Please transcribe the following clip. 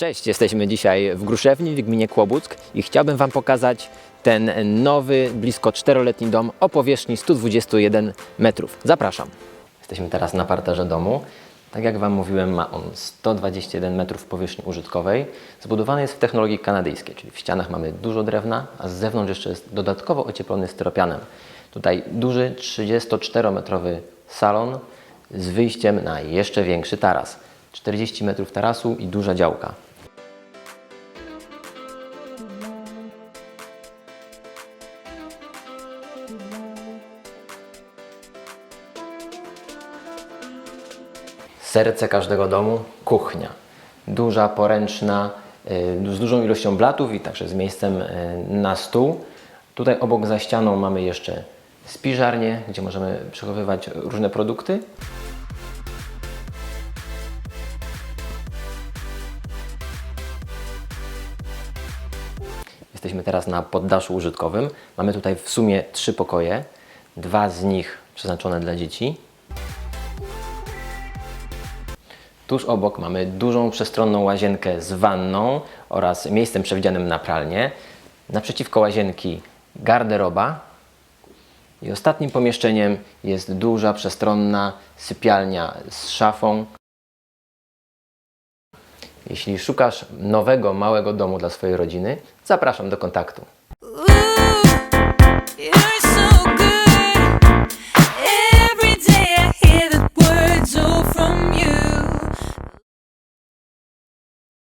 Cześć, jesteśmy dzisiaj w Gruszewni w gminie Kłobuck i chciałbym Wam pokazać ten nowy, blisko czteroletni dom o powierzchni 121 metrów. Zapraszam. Jesteśmy teraz na parterze domu. Tak jak Wam mówiłem, ma on 121 metrów powierzchni użytkowej. Zbudowany jest w technologii kanadyjskiej, czyli w ścianach mamy dużo drewna, a z zewnątrz jeszcze jest dodatkowo ocieplony styropianem. Tutaj duży 34-metrowy salon z wyjściem na jeszcze większy taras. 40 metrów tarasu i duża działka. Serce każdego domu kuchnia. Duża, poręczna, y, z dużą ilością blatów i także z miejscem y, na stół. Tutaj obok za ścianą mamy jeszcze spiżarnię, gdzie możemy przechowywać różne produkty. Jesteśmy teraz na poddaszu użytkowym. Mamy tutaj w sumie trzy pokoje, dwa z nich przeznaczone dla dzieci. Tuż obok mamy dużą przestronną łazienkę z wanną oraz miejscem przewidzianym na pralnię. Naprzeciwko łazienki garderoba. I ostatnim pomieszczeniem jest duża, przestronna sypialnia z szafą. Jeśli szukasz nowego, małego domu dla swojej rodziny, zapraszam do kontaktu.